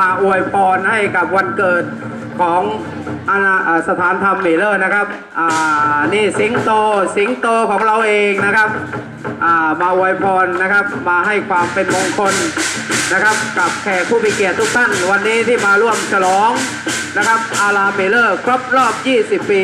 มาอวยพรให้กับวันเกิดของอสถานธรรมเมเลอร์นะครับนี่สิงโตสิงโตของเราเองนะครับามาอวยพรนะครับ มาให้ความเป็นมงคลนะครับ กับแขกผู้มีเกียรติทุกท่าน วันนี้ที่มาร่วมฉลองนะครับอาราเมเลอร์ครบรอบ 20 ปี